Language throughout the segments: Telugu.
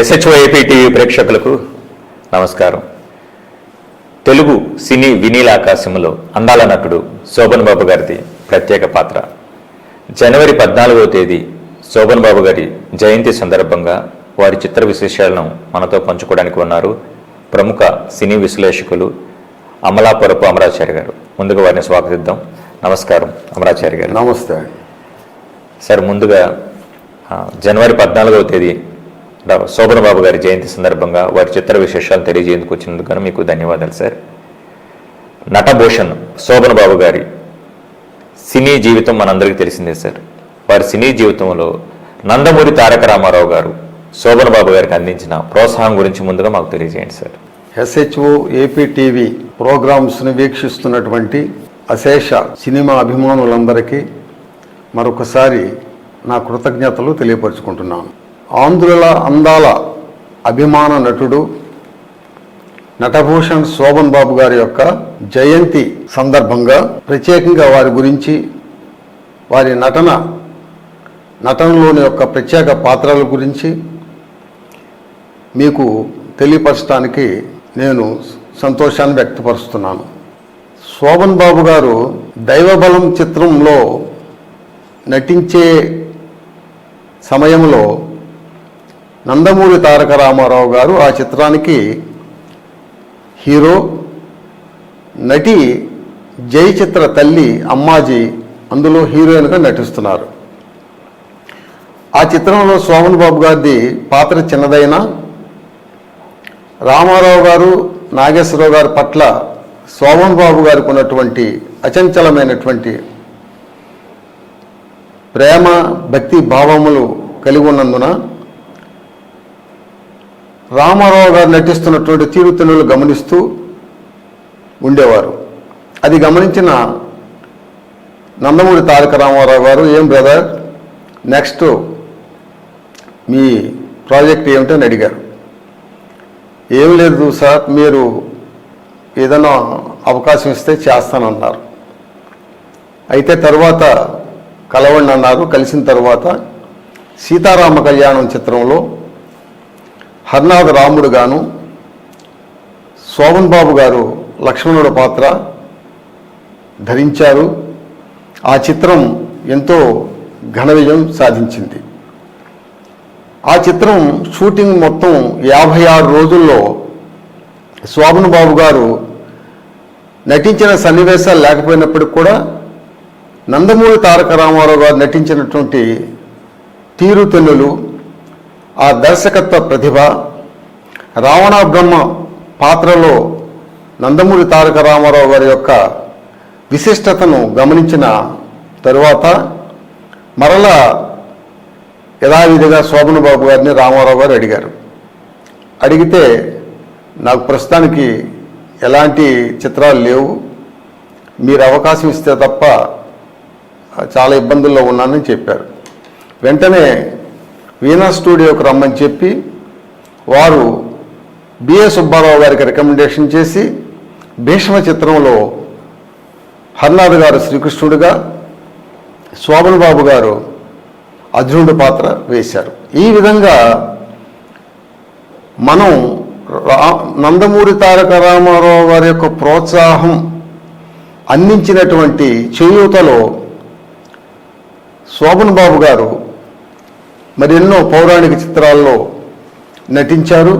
ఎస్హెచ్ఓ ఏపీ టీవీ ప్రేక్షకులకు నమస్కారం. తెలుగు సినీ వినీల ఆకాశంలో అందాల నటుడు శోభన్ బాబు గారిది ప్రత్యేక పాత్ర. జనవరి పద్నాలుగవ తేదీ శోభన్ బాబు గారి జయంతి సందర్భంగా వారి చిత్ర విశేషాలను మనతో పంచుకోవడానికి ఉన్నారు ప్రముఖ సినీ విశ్లేషకులు అమలాపురపు అమరాచారి గారు. ముందుగా వారిని స్వాగతిద్దాం. నమస్కారం అమరాచారి గారు. నమస్తే. సార్ ముందుగా జనవరి పద్నాలుగవ తేదీ శోభన్ బాబు గారి జయంతి సందర్భంగా వారి చిత్ర విశేషాలు తెలియజేందుకు వచ్చినందుకు మీకు ధన్యవాదాలు సార్. నటభూషణ్ శోభన్ బాబు గారి సినీ జీవితం మనందరికీ తెలిసిందే సార్. వారి సినీ జీవితంలో నందమూరి తారక రామారావు గారు శోభన్ బాబు గారికి అందించిన ప్రోత్సాహం గురించి ముందుగా మాకు తెలియజేయండి సార్. ఎస్హెచ్ఓ ఏపీ టీవీ ప్రోగ్రామ్స్ని వీక్షిస్తున్నటువంటి అశేష సినిమా అభిమానులందరికీ మరొకసారి నా కృతజ్ఞతలు తెలియపరుచుకుంటున్నాను. ఆంధ్రుల అందాల అభిమాన నటుడు నటభూషణ్ శోభన్ బాబు గారి యొక్క జయంతి సందర్భంగా ప్రత్యేకంగా వారి గురించి వారి నటన నటనలోని యొక్క ప్రత్యేక పాత్రల గురించి మీకు తెలియపరచడానికి నేను సంతోషాన్ని వ్యక్తపరుస్తున్నాను. శోభన్ బాబు గారు దైవబలం చిత్రంలో నటించే సమయంలో నందమూరి తారక రామారావు గారు ఆ చిత్రానికి హీరో నటి జై చిత్ర తల్లి అమ్మాజీ అందులో హీరోయిన్గా నటిస్తున్నారు. ఆ చిత్రంలో సోమన్ బాబు గారిది పాత్ర చిన్నదైనా రామారావు గారు నాగేశ్వరరావు గారి పట్ల సోమన్ బాబు గారికి ఉన్నటువంటి అచంచలమైనటువంటి ప్రేమ భక్తి భావములు కలిగి ఉన్నందున రామారావు గారు నటిస్తున్నటువంటి తీరుతెన్నులు గమనిస్తూ ఉండేవారు. అది గమనించిన నందమూరి తారక రామారావు గారు ఏం బ్రదర్ నెక్స్ట్ మీ ప్రాజెక్ట్ ఏమిటని అడిగారు. ఏం లేదు సార్ మీరు ఏదైనా అవకాశం ఇస్తే చేస్తానన్నారు. అయితే తర్వాత కలవండి అన్నారు. కలిసిన తర్వాత సీతారామ కళ్యాణం చిత్రంలో హర్నాథ్ రాముడు గాను శోభన్ బాబు గారు లక్ష్మణుడు పాత్ర ధరించారు. ఆ చిత్రం ఎంతో ఘన విజయం సాధించింది. ఆ చిత్రం షూటింగ్ మొత్తం యాభై ఆరు రోజుల్లో శోభన్ బాబు గారు నటించిన సన్నివేశాలు లేకపోయినప్పటికి కూడా నందమూరి తారక రామారావు గారు నటించినటువంటి తీరుతెన్నులు ఆ దర్శకత్వ ప్రతిభ రావణ బ్రహ్మ పాత్రలో నందమూరి తారక రామారావు గారి యొక్క విశిష్టతను గమనించిన తరువాత మరలా యథావిధిగా శోభన్ బాబు గారిని రామారావు గారు అడిగారు. అడిగితే నాకు ప్రస్తుతానికి ఎలాంటి చిత్రాలు లేవు. మీరు అవకాశం ఇస్తే తప్ప చాలా ఇబ్బందుల్లో ఉన్నానని చెప్పారు. వెంటనే వీణా స్టూడియోకి రమ్మని చెప్పి వారు బిఏ సుబ్బారావు గారికి రికమెండేషన్ చేసి భీష్మ చిత్రంలో హర్నాథ్ గారు శ్రీకృష్ణుడిగా శోభన్ బాబు గారు అర్జునుడి పాత్ర వేశారు. ఈ విధంగా మనం రా నందమూరి తారక రామారావు గారి యొక్క ప్రోత్సాహం అందించినటువంటి చేయూతలో శోభన్ బాబు గారు మరి ఎన్నో పౌరాణిక చిత్రాల్లో నటించారు.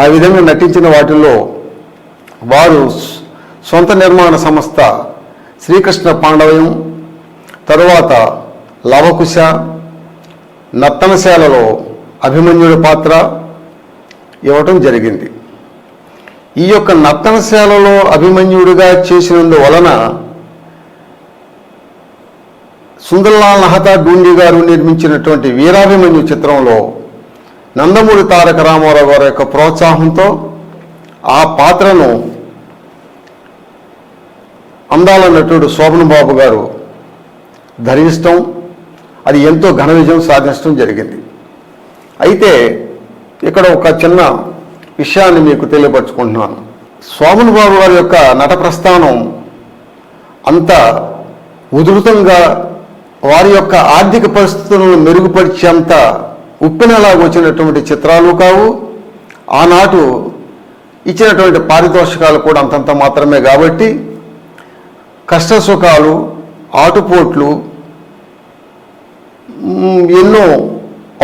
ఆ విధంగా నటించిన వాటిల్లో వారు సొంత నిర్మాణ సంస్థ శ్రీకృష్ణ పాండవయం తరువాత లవకుశ నర్తనశాలలో అభిమన్యుడి పాత్ర ఇవ్వటం జరిగింది. ఈ యొక్క నర్తనశాలలో అభిమన్యుడిగా చేసినందువలన సుందర్లాల్ నహతా డూండి గారు నిర్మించినటువంటి వీరాభిమన్యు చిత్రంలో నందమూరి తారక రామారావు గారి యొక్క ప్రోత్సాహంతో ఆ పాత్రను అందాల నటుడు శోభన్ బాబు గారు ధరించడం అది ఎంతో ఘన విజయం సాధించడం జరిగింది. అయితే ఇక్కడ ఒక చిన్న విషయాన్ని మీకు తెలియపరచుకుంటున్నాను. శోభన్ బాబు గారి యొక్క నట ప్రస్థానం అంత ఉధృతంగా వారి యొక్క ఆర్థిక పరిస్థితులను మెరుగుపరిచేంత ఉప్పెనలాగా వచ్చినటువంటి చిత్రాలు కావు. ఆనాటు ఇచ్చినటువంటి పారితోషికాలు కూడా అంతంత మాత్రమే కాబట్టి కష్ట సుఖాలు ఆటుపోట్లు ఎన్నో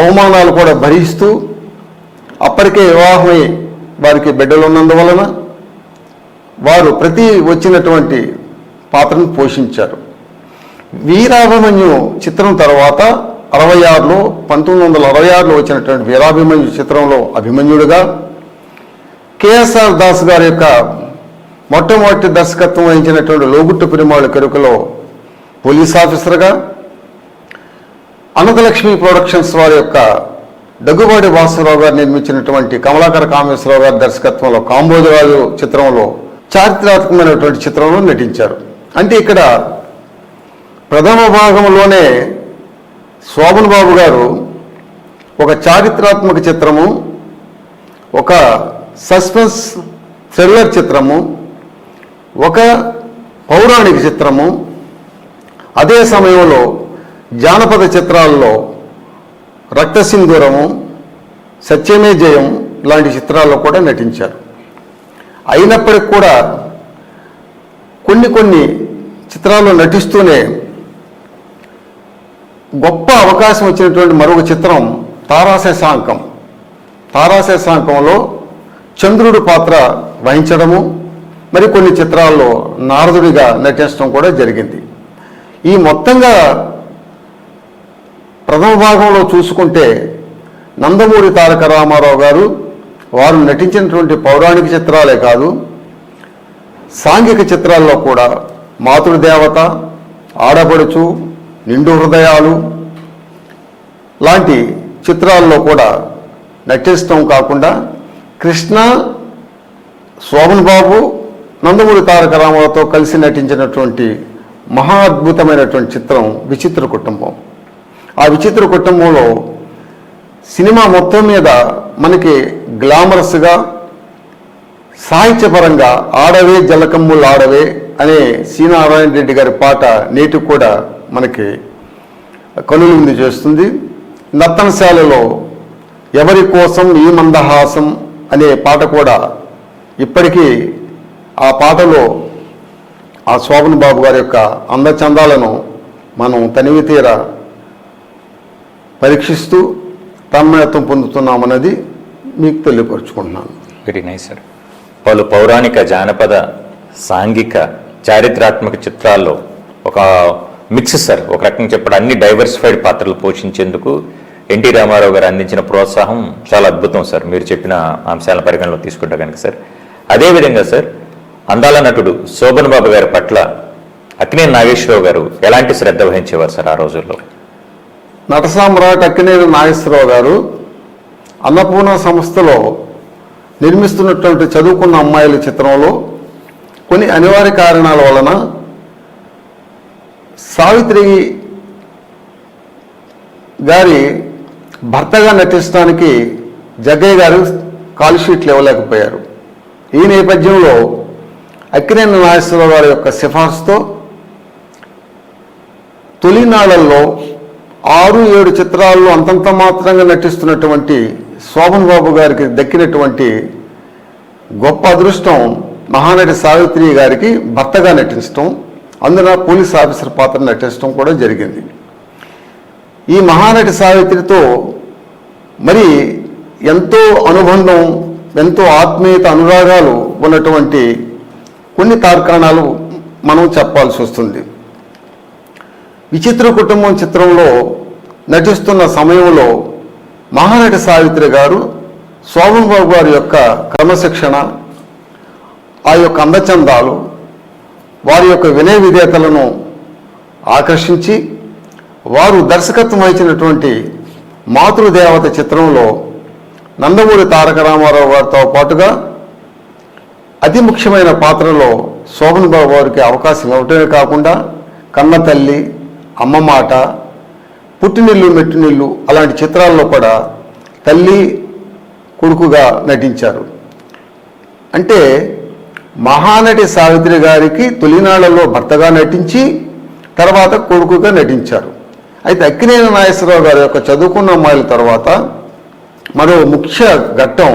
అవమానాలు కూడా భరిస్తూ అప్పటికే వివాహమై వారికి బిడ్డలు ఉన్నందువలన వారు ప్రతి వచ్చినటువంటి పాత్రను పోషించారు. వీరాభిమన్యు చిత్రం తర్వాత అరవై ఆరులో పంతొమ్మిది వందల అరవై ఆరులో వచ్చినటువంటి వీరాభిమన్యు చిత్రంలో అభిమన్యుడుగా కేఎస్ఆర్ దాస్ గారి యొక్క మొట్టమొదటి దర్శకత్వం వహించినటువంటి లోగుట్టు పెరుమాళ కెరుకలో పోలీస్ ఆఫీసర్గా అనంతలక్ష్మి ప్రొడక్షన్స్ వారి యొక్క దగ్గుబాటి వాసురావు గారు నిర్మించినటువంటి కమలాకర కామేశ్వరరావు గారి దర్శకత్వంలో కాంబోజరాజు చిత్రంలో చారిత్రాత్మకమైనటువంటి చిత్రంలో నటించారు. అంటే ఇక్కడ ప్రథమ భాగంలోనే శోభన్ బాబు గారు ఒక చారిత్రాత్మక చిత్రము ఒక సస్పెన్స్ థ్రిల్లర్ చిత్రము ఒక పౌరాణిక చిత్రము అదే సమయంలో జానపద చిత్రాల్లో రక్తసింధూరము సత్యమే జయం లాంటి చిత్రాల్లో కూడా నటించారు. అయినప్పటికి కూడా కొన్ని కొన్ని చిత్రాల్లో నటిస్తూనే గొప్ప అవకాశం వచ్చినటువంటి మరొక చిత్రం తారాశశాంకం తారాశశాంకంలో చంద్రుడు పాత్ర వహించడము మరి కొన్ని చిత్రాల్లో నారదుడిగా నటించడం కూడా జరిగింది. ఈ మొత్తంగా ప్రథమ భాగంలో చూసుకుంటే నందమూరి తారక రామారావు గారు వారు నటించినటువంటి పౌరాణిక చిత్రాలే కాదు సాంఘిక చిత్రాల్లో కూడా మాతృదేవత ఆడబడుచు నిండు హృదయాలు లాంటి చిత్రాల్లో కూడా నటించడం కాకుండా కృష్ణ శోభన్ బాబు నందమూరి తారక రామారావుతో కలిసి నటించినటువంటి మహా అద్భుతమైనటువంటి చిత్రం విచిత్ర కుటుంబం. ఆ విచిత్ర కుటుంబంలో సినిమా మొత్తం మీద మనకి గ్లామరస్గా సాహిత్యపరంగా ఆడవే జలకమ్ములు ఆడవే అనే సి నారాయణ రెడ్డి గారి పాట నేటికి కూడా మనకి కనులుంది చేస్తుంది. నర్తనశాలలో ఎవరి కోసం ఈ మందహాసం అనే పాట కూడా ఇప్పటికీ ఆ పాటలో ఆ శోభన్ బాబు గారి యొక్క అందచందాలను మనం తనివి తీర పరీక్షిస్తూ తన్మయత్వం పొందుతున్నామన్నది మీకు తెలియపరుచుకుంటున్నాను. వెరీ నైస్ సార్ పలు పౌరాణిక జానపద సాంఘిక చారిత్రాత్మక చిత్రాల్లో ఒక మిక్స్ సార్. ఒక రకంగా చెప్పడం అన్ని డైవర్సిఫైడ్ పాత్రలు పోషించేందుకు ఎన్టీ రామారావు గారు అందించిన ప్రోత్సాహం చాలా అద్భుతం సార్. మీరు చెప్పిన అంశాల పరిగణలో తీసుకుంటే కనుక సార్. అదేవిధంగా సార్ అందాల నటుడు శోభన్ బాబు గారి పట్ల అక్కినే నాగేశ్వరరావు గారు ఎలాంటి శ్రద్ధ వహించేవారు సార్ ఆ రోజుల్లో? నటసామ్రాట్ అక్కినేని నాగేశ్వరరావు గారు అన్నపూర్ణ సంస్థలో నిర్మిస్తున్నటువంటి చదువుకున్న అమ్మాయిల చిత్రంలో కొన్ని అనివార్య కారణాల వలన సావిత్రి గారి భర్తగా నటించడానికి జగ్గయ్య గారు కాల్ షీట్లు ఇవ్వలేకపోయారు. ఈ నేపథ్యంలో అక్కినేని నాగేశ్వరరావు గారి యొక్క సిఫార్సుతో తొలినాళ్ళలో ఆరు ఏడు చిత్రాల్లో అంతంత మాత్రంగా నటిస్తున్నటువంటి శోభన్ బాబు గారికి దక్కినటువంటి గొప్ప అదృష్టం మహానటి సావిత్రి గారికి భర్తగా నటించడం అందున పోలీస్ ఆఫీసర్ పాత్ర నటించడం కూడా జరిగింది. ఈ మహానటి సావిత్రితో మరి ఎంతో అనుబంధం ఎంతో ఆత్మీయత అనురాగాలు ఉన్నటువంటి కొన్ని తార్కాణాలు మనం చెప్పాల్సి వస్తుంది. విచిత్ర కుటుంబం చిత్రంలో నటిస్తున్న సమయంలో మహానటి సావిత్రి గారు శోభన్ బాబు గారి యొక్క క్రమశిక్షణ ఆ యొక్క అందచందాలు వారి యొక్క వినయ విధేయతలను ఆకర్షించి వారు దర్శకత్వం వహించినటువంటి మాతృదేవత చిత్రంలో నందమూరి తారక రామారావు గారితో పాటుగా అతి ముఖ్యమైన పాత్రలో శోభన్ బాబు గారికి అవకాశం ఇవ్వటమే కాకుండా కన్న తల్లి అమ్మ మాట పుట్టినిల్లు మెట్టినిల్లు అలాంటి చిత్రాల్లో కూడా తల్లి కొడుకుగా నటించారు. అంటే మహానటి సావిత్రి గారికి తొలినాళ్ళలో భర్తగా నటించి తర్వాత కొడుకుగా నటించారు. అయితే అక్కినేని నాగేశ్వరరావు గారి యొక్క చదువుకున్న అమ్మాయిల తర్వాత మరో ముఖ్య ఘట్టం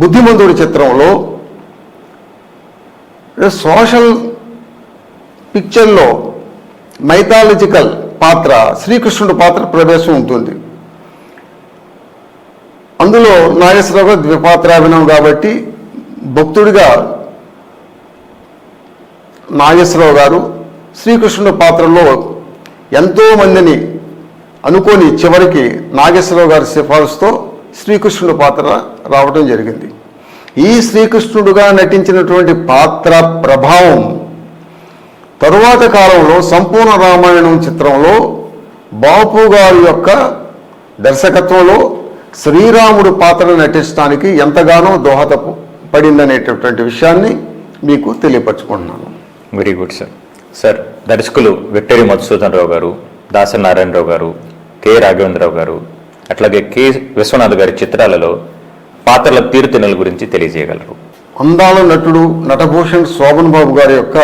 బుద్ధిమంతుడి చిత్రంలో సోషల్ పిక్చర్లో మైథాలజికల్ పాత్ర శ్రీకృష్ణుడి పాత్ర ప్రవేశం ఉంటుంది. అందులో నాగేశ్వరరావు గారు ద్విపాత్రాభినం కాబట్టి భక్తుడిగా నాగేశ్వరరావు గారు శ్రీకృష్ణుడు పాత్రలో ఎంతో మందిని చివరికి నాగేశ్వరరావు గారి సిఫారసుతో శ్రీకృష్ణుడి పాత్ర రావడం జరిగింది. ఈ శ్రీకృష్ణుడుగా నటించినటువంటి పాత్ర ప్రభావం తరువాత కాలంలో సంపూర్ణ రామాయణం చిత్రంలో బాపు గారి యొక్క దర్శకత్వంలో శ్రీరాముడు పాత్ర నటించడానికి ఎంతగానో దోహదపు పడిందనేటటువంటి విషయాన్ని మీకు తెలియపరచుకుంటున్నాను. వెరీ గుడ్ సార్ సార్ దర్శకులు విక్టరీ మధుసూదన్ రావు గారు దాసరి నారాయణరావు గారు కె రాఘవేంద్రరావు గారు అట్లాగే కె విశ్వనాథ్ గారి చిత్రాలలో పాత్రల తీరుతెన్నుల గురించి తెలియజేయగలరు. అందాల నటుడు నటభూషణ్ శోభన్ బాబు గారి యొక్క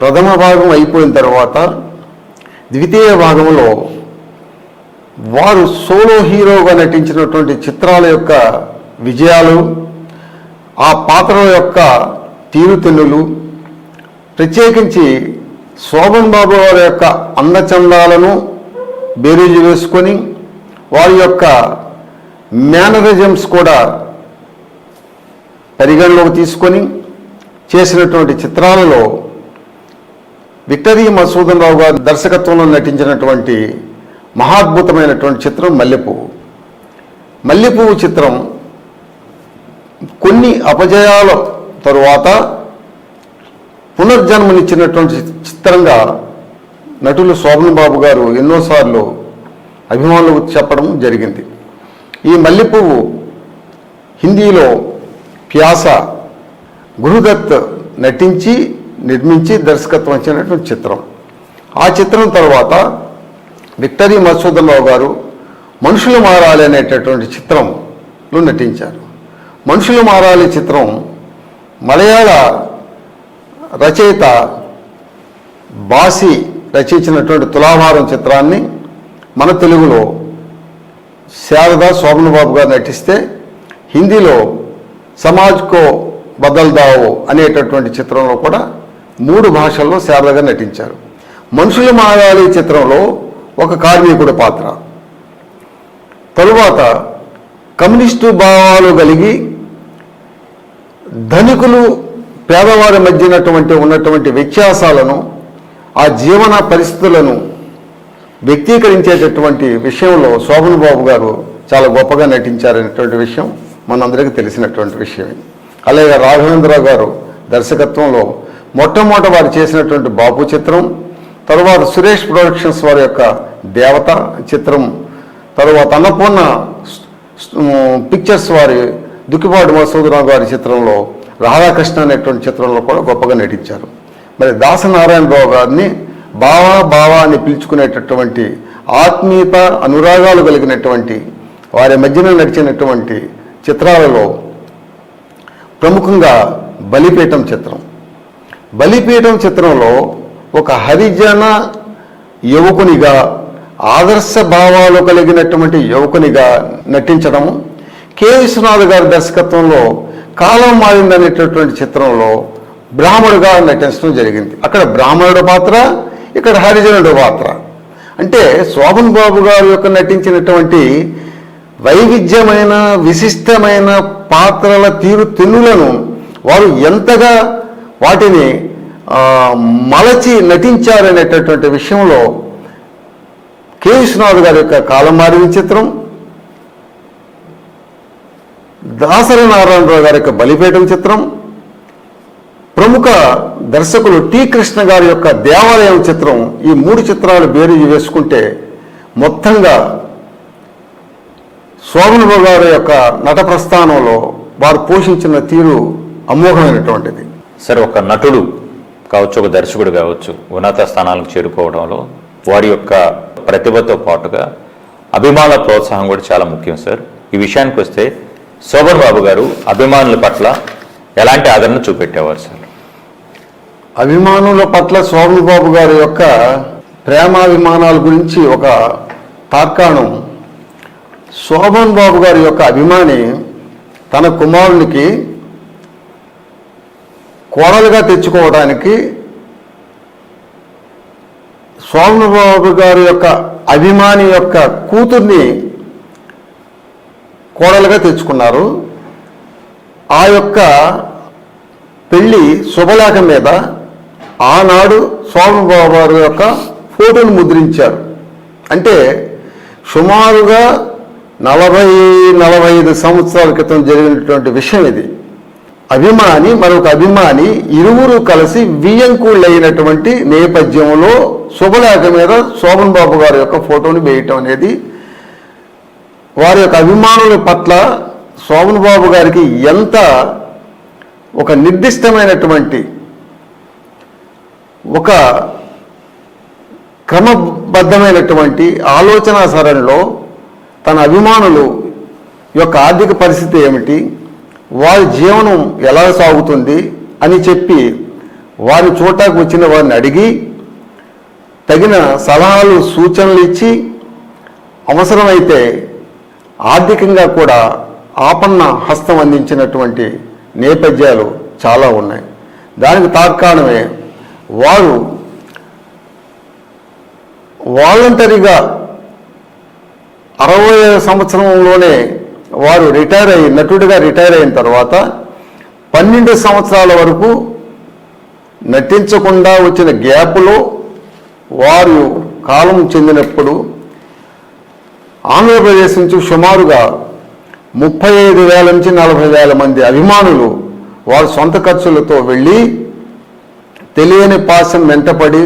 ప్రథమ భాగం అయిపోయిన తర్వాత ద్వితీయ భాగంలో వారు సోలో హీరోగా నటించినటువంటి చిత్రాల యొక్క విజయాలు ఆ పాత్రల యొక్క తీరుతెన్నులు ప్రత్యేకించి శోభన్ బాబు వారి యొక్క అందచందాలను బేరీజు వేసుకొని వారి యొక్క మేనరిజమ్స్ కూడా పరిగణలోకి తీసుకొని చేసినటువంటి చిత్రాలలో విక్టరీ మసూదన్ రావు గారి దర్శకత్వంలో నటించినటువంటి మహాద్భుతమైనటువంటి చిత్రం మల్లెపువ్వు. మల్లెపువ్వు చిత్రం కొన్ని అపజయాల తరువాత పునర్జన్మనిచ్చినటువంటి చిత్రంగా నటులు శోభన్ బాబు గారు ఎన్నోసార్లు అభిమానులకు చెప్పడం జరిగింది. ఈ మల్లెపువ్వు హిందీలో ప్యాస గురుదత్ నటించి నిర్మించి దర్శకత్వం ఇచ్చినటువంటి చిత్రం. ఆ చిత్రం తర్వాత విక్టరీ మధుసూదన్ రావు గారు మనుషులు మారాలి అనేటటువంటి చిత్రంలో నటించారు. మనుషులు మారాలి చిత్రం మలయాళ రచయిత బాసి రచించినటువంటి తులాభారం చిత్రాన్ని మన తెలుగులో శారద శోభనబాబు గారు నటిస్తే హిందీలో సమాజ్కో బదల్దావో అనేటటువంటి చిత్రంలో కూడా మూడు భాషల్లో శారదగా నటించారు. మనుషులు మారాలి చిత్రంలో ఒక కార్మికుడి పాత్ర. తరువాత కమ్యూనిస్టు భావాలు కలిగి ధనికులు పేదవారి మధ్యనటువంటి ఉన్నటువంటి వ్యత్యాసాలను ఆ జీవన పరిస్థితులను వ్యక్తీకరించేటటువంటి విషయంలో శోభన్ బాబు గారు చాలా గొప్పగా నటించారనేటువంటి విషయం మనందరికీ తెలిసినటువంటి విషయమే. అలాగే రాఘవేంద్రరావు గారు దర్శకత్వంలో మొట్టమొదట వారు చేసినటువంటి బాపు చిత్రం తరువాత సురేష్ ప్రొడక్షన్స్ వారి యొక్క దేవత చిత్రం తరువాత అన్నపూర్ణ పిక్చర్స్ వారి దుక్కిపాటి మసూదరావు గారి చిత్రంలో రాధాకృష్ణ అనేటువంటి చిత్రంలో కూడా గొప్పగా నటించారు. మరి దాసనారాయణరావు గారిని బావా బావా అని పిలుచుకునేటటువంటి ఆత్మీయత అనురాగాలు కలిగినటువంటి వారి మధ్యన నడిచినటువంటి చిత్రాలలో ప్రముఖంగా బలిపీఠం చిత్రం. బలిపీఠం చిత్రంలో ఒక హరిజన యువకునిగా ఆదర్శ భావాలు కలిగినటువంటి యువకునిగా నటించడము కె. విశ్వనాథ్ గారి దర్శకత్వంలో కాలం మారిందనేటటువంటి చిత్రంలో బ్రాహ్మణుడుగా నటించడం జరిగింది. అక్కడ బ్రాహ్మణుడు పాత్ర ఇక్కడ హరిజనుడు పాత్ర. అంటే శోభన్ బాబు గారు యొక్క నటించినటువంటి వైవిధ్యమైన విశిష్టమైన పాత్రల తీరు తెన్నులను వారు ఎంతగా వాటిని మలచి నటించారనేటటువంటి విషయంలో కె. విశ్వనాథ్ గారి యొక్క కాలం మారిన చిత్రం దాసరి నారాయణరావు గారి యొక్క బలిపేటం చిత్రం ప్రముఖ దర్శకులు టి కృష్ణ గారి యొక్క దేవాలయం చిత్రం ఈ మూడు చిత్రాలు బేరీజు వేసుకుంటే మొత్తంగా స్వామి గారి యొక్క నట ప్రస్థానంలో వారు పోషించిన తీరు అమోఘమైనటువంటిది. సార్ ఒక నటుడు కావచ్చు ఒక దర్శకుడు కావచ్చు ఉన్నత స్థానాలకు చేరుకోవడంలో వారి యొక్క ప్రతిభతో పాటుగా అభిమాన ప్రోత్సాహం కూడా చాలా ముఖ్యం సార్. ఈ విషయానికి వస్తే శోభన్ బాబు గారు అభిమానుల పట్ల ఎలాంటి ఆదరణ చూపెట్టేవారు సార్? అభిమానుల పట్ల శోభన్ బాబు గారి యొక్క ప్రేమాభిమానాల గురించి ఒక తార్కాణం. శోభన్ బాబు గారి యొక్క అభిమాని తన కుమారునికి కోడలుగా తెచ్చుకోవడానికి శోభన్ బాబు గారి యొక్క అభిమాని యొక్క కూతుర్ని కోడలుగా తెచ్చుకున్నారు. ఆ యొక్క పెళ్ళి శుభలేఖ మీద ఆనాడు సోమబాబు గారి యొక్క ఫోటోను ముద్రించారు. అంటే సుమారుగా నలభై నలభై ఐదు సంవత్సరాల క్రితం జరిగినటువంటి విషయం ఇది. అభిమాని మరొక అభిమాని ఇరువురు కలిసి వియ్యంకుళ్ళైనటువంటి నేపథ్యంలో శుభలేఖ మీద శోభన్ బాబు గారి యొక్క ఫోటోని వేయటం అనేది వారి యొక్క అభిమానుల పట్ల సోమన్ బాబు గారికి ఎంత ఒక నిర్దిష్టమైనటువంటి ఒక క్రమబద్ధమైనటువంటి ఆలోచన సరణిలో తన అభిమానులు యొక్క ఆర్థిక పరిస్థితి ఏమిటి? వారి జీవనం ఎలా సాగుతుంది? అని చెప్పి వారి చోటాకు వచ్చిన వారిని అడిగి తగిన సలహాలు సూచనలు ఇచ్చి అవసరమైతే ఆర్థికంగా కూడా ఆపన్న హస్తం అందించినటువంటి నేపథ్యాలు చాలా ఉన్నాయి. దానికి తాత్కారణమే వారు వాలంటరీగా అరవై సంవత్సరంలోనే వారు రిటైర్ అయ్యి నటుడిగా రిటైర్ అయిన తర్వాత పన్నెండు సంవత్సరాల వరకు నటించకుండా వచ్చిన గ్యాప్లో వారు కాలం చెందినప్పుడు ఆంధ్రప్రదేశ్ నుంచి సుమారుగా ముప్పై ఐదు వేల నుంచి నలభై వేల మంది అభిమానులు వారి సొంత ఖర్చులతో వెళ్ళి తెలియని పాశం వెంటపడి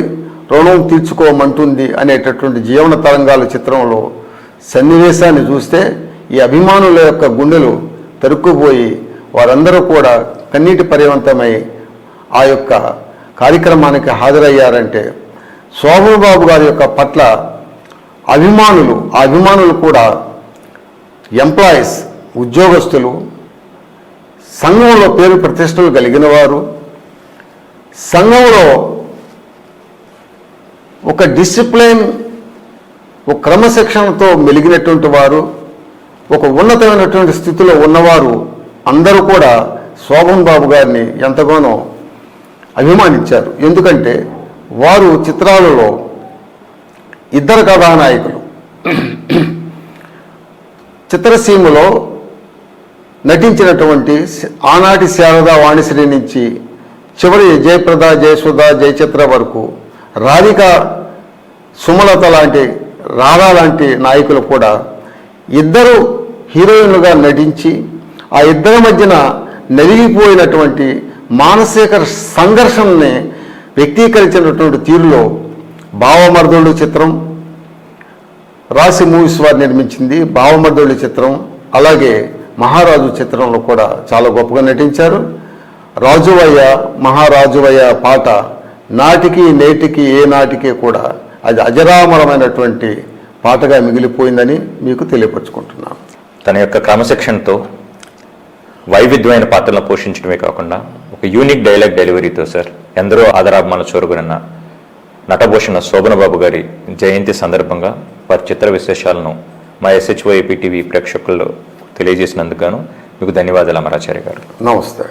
రుణం తీర్చుకోమంటుంది అనేటటువంటి జీవన తరంగాల చిత్రంలో సన్నివేశాన్ని చూస్తే ఈ అభిమానుల యొక్క గుండెలు తరుక్కుపోయి వారందరూ కూడా కన్నీటి పర్యవంతమై ఆ యొక్క కార్యక్రమానికి హాజరయ్యారంటే శోభన్ బాబు గారి యొక్క పట్ల అభిమానులు ఆ అభిమానులు కూడా ఎంప్లాయీస్ ఉద్యోగస్తులు సంఘంలో పేరు ప్రతిష్టలు కలిగిన వారు. సంఘంలో ఒక డిసిప్లిన్ ఒక క్రమశిక్షణతో మెలిగినటువంటి వారు ఒక ఉన్నతమైనటువంటి స్థితిలో ఉన్నవారు అందరూ కూడా శోభన్ బాబు గారిని ఎంతగానో అభిమానించారు. ఎందుకంటే వారు చిత్రాలలో ఇద్దరు కథానాయకులు. చిత్రసీమలో నటించినటువంటి ఆనాటి శారద వాణిశ్రీ నుంచి చివరి జయప్రద జయసుధ జయచిత్ర వరకు రాధిక సుమలత లాంటి రాధా లాంటి నాయకులు కూడా ఇద్దరు హీరోయిన్లుగా నటించి ఆ ఇద్దరి మధ్యన నలిగిపోయినటువంటి మానసిక సంఘర్షణని వ్యక్తీకరించినటువంటి తీరులో భావమర్దుడు చిత్రం రాసి మూవీస్ వారు నిర్మించింది భావమర్దుడి చిత్రం అలాగే మహారాజు చిత్రంలో కూడా చాలా గొప్పగా నటించారు. రాజువయ్య మహారాజువయ్య పాట నాటికి నేటికి ఏ నాటికి కూడా అది అజరామరమైనటువంటి పాటగా మిగిలిపోయిందని మీకు తెలియపరుచుకుంటున్నాను. తన యొక్క క్రమశిక్షణతో వైవిధ్యమైన పాత్రలను పోషించడమే కాకుండా ఒక యూనిక్ డైలాగ్ డెలివరీతో సార్ ఎందరో ఆదరాభిమానులు చూరగొనిన నటభూషణ శోభనబాబు గారి జయంతి సందర్భంగా వారి చిత్ర విశేషాలను మా ఎస్హెచ్ఓఏపీ టీవీ ప్రేక్షకుల్లో తెలియజేసినందుకు గాను మీకు ధన్యవాదాలు అమరాచార్య గారు. నమస్తే.